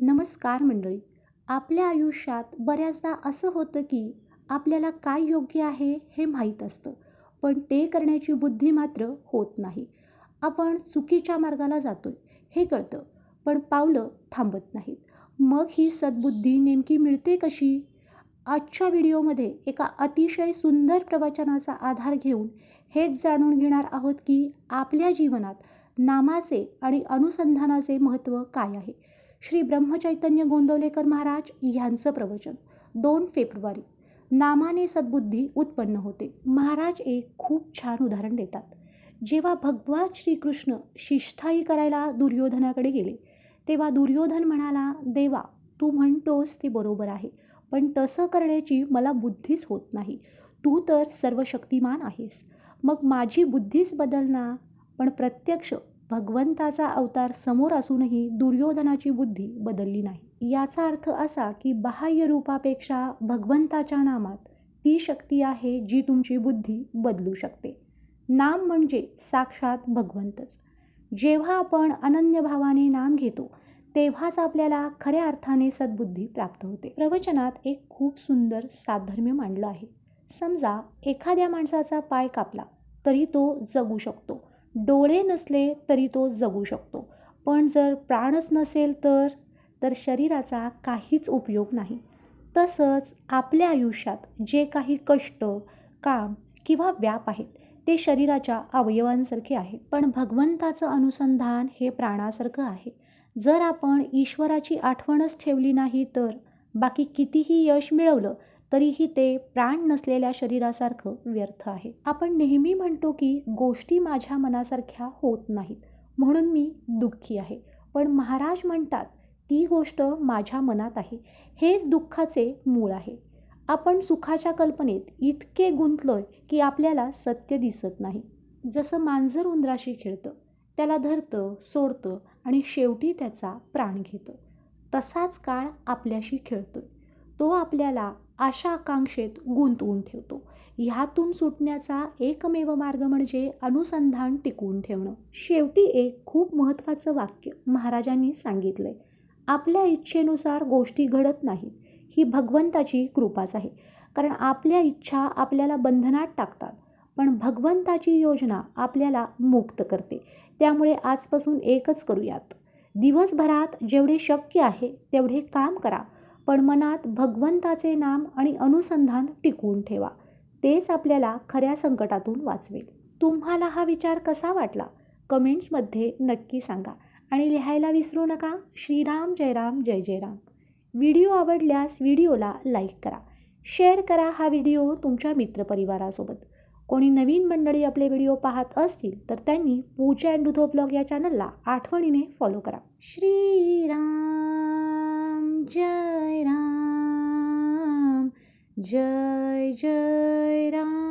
नमस्कार मंडळी. आपल्या आयुष्यात बऱ्याचदा असं होतं की आपल्याला काय योग्य आहे हे माहीत असतं पण ते करण्याची बुद्धी मात्र होत नाही. आपण चुकीच्या मार्गाला जातो हे कळतं पण पावलं थांबत नाहीत. मग ही सद्बुद्धी नेमकी मिळते कशी? आजच्या व्हिडिओमध्ये एका अतिशय सुंदर प्रवचनाचा आधार घेऊन हेच जाणून घेणार आहोत की आपल्या जीवनात नामाचे आणि अनुसंधानाचे महत्त्व काय आहे. श्री ब्रह्मचैतन्य गोंदवलेकर महाराज यांचं प्रवचन. दोन फेब्रुवारी नामाने सद्बुद्धी उत्पन्न होते. महाराज एक खूप छान उदाहरण देतात. जेव्हा भगवान श्रीकृष्ण शिष्ठाई करायला दुर्योधनाकडे गेले तेव्हा दुर्योधन म्हणाला देवा तू म्हणतोस ते बरोबर आहे पण तसं करण्याची मला बुद्धीच होत नाही. तू तर सर्व शक्तिमान आहेस. मग माझी बुद्धीच बदलना पण प्रत्यक्ष भगवंताचा अवतार समोर असूनही दुर्योधनाची बुद्धी बदलली नाही. याचा अर्थ असा की बाह्य रूपापेक्षा भगवंताच्या नामात ती शक्ती आहे जी तुमची बुद्धी बदलू शकते. नाम म्हणजे साक्षात भगवंतच. जेव्हा आपण अनन्य भावाने नाम घेतो तेव्हाच आपल्याला खऱ्या अर्थाने सद्बुद्धी प्राप्त होते. प्रवचनात एक खूप सुंदर साधर्म्य मांडलं आहे. समजा एखाद्या माणसाचा पाय कापला तरी तो जगू शकतो. डोळे नसले तरी तो जगू शकतो. पण जर प्राणच नसेल तर तर शरीराचा काहीच उपयोग नाही. तसंच आपल्या आयुष्यात जे काही कष्ट काम किंवा व्याप आहेत ते शरीराच्या अवयवांसारखे आहेत. पण भगवंताचं अनुसंधान हे प्राणासारखं आहे. जर आपण ईश्वराची आठवणच ठेवली नाही तर बाकी कितीही यश मिळवलं तरीही ते प्राण नसलेल्या शरीरासारखं व्यर्थ आहे. आपण नेहमी म्हणतो की गोष्टी माझ्या मनासारख्या होत नाहीत. म्हणून मी दुःखी आहे. पण महाराज म्हणतात ती गोष्ट माझ्या मनात आहे. हेच दुःखाचे मूळ आहे. आपण सुखाच्या कल्पनेत इतके गुंतलोय की आपल्याला सत्य दिसत नाही. जसं मांजर उंदराशी खेळतं त्याला धरतं सोडतं आणि शेवटी त्याचा प्राण घेतं. तसाच काळ आपल्याशी खेळतोय. तो आपल्याला आशा आकांक्षेत गुंतवून ठेवतो. ह्यातून सुटण्याचा एकमेव मार्ग म्हणजे अनुसंधान टिकवून ठेवणं. शेवटी एक खूप महत्त्वाचं वाक्य महाराजांनी सांगितलंय. आपल्या इच्छेनुसार गोष्टी घडत नाहीत. ही भगवंताची कृपाच आहे. कारण आपल्या इच्छा आपल्याला बंधनात टाकतात. पण भगवंताची योजना आपल्याला मुक्त करते. त्यामुळे आजपासून एकच करूयात. दिवसभरात जेवढे शक्य आहे तेवढे काम करा. पण मनात भगवंताचे नाम आणि अनुसंधान टिकवून ठेवा. तेच आपल्याला खऱ्या संकटातून वाचवेल. तुम्हाला हा विचार कसा वाटला? कमेंट्समध्ये नक्की सांगा आणि लिहायला विसरू नका. श्रीराम जयराम जय जयराम व्हिडिओ आवडल्यास व्हिडिओला लाईक करा. शेअर करा हा व्हिडिओ तुमच्या मित्रपरिवारासोबत. कोणी नवीन मंडळी आपले व्हिडिओ पाहत असतील तर त्यांनी पूजा अँड दुधो व्लॉग या चॅनलला आठवणीने फॉलो करा. श्रीराम! जय जय राम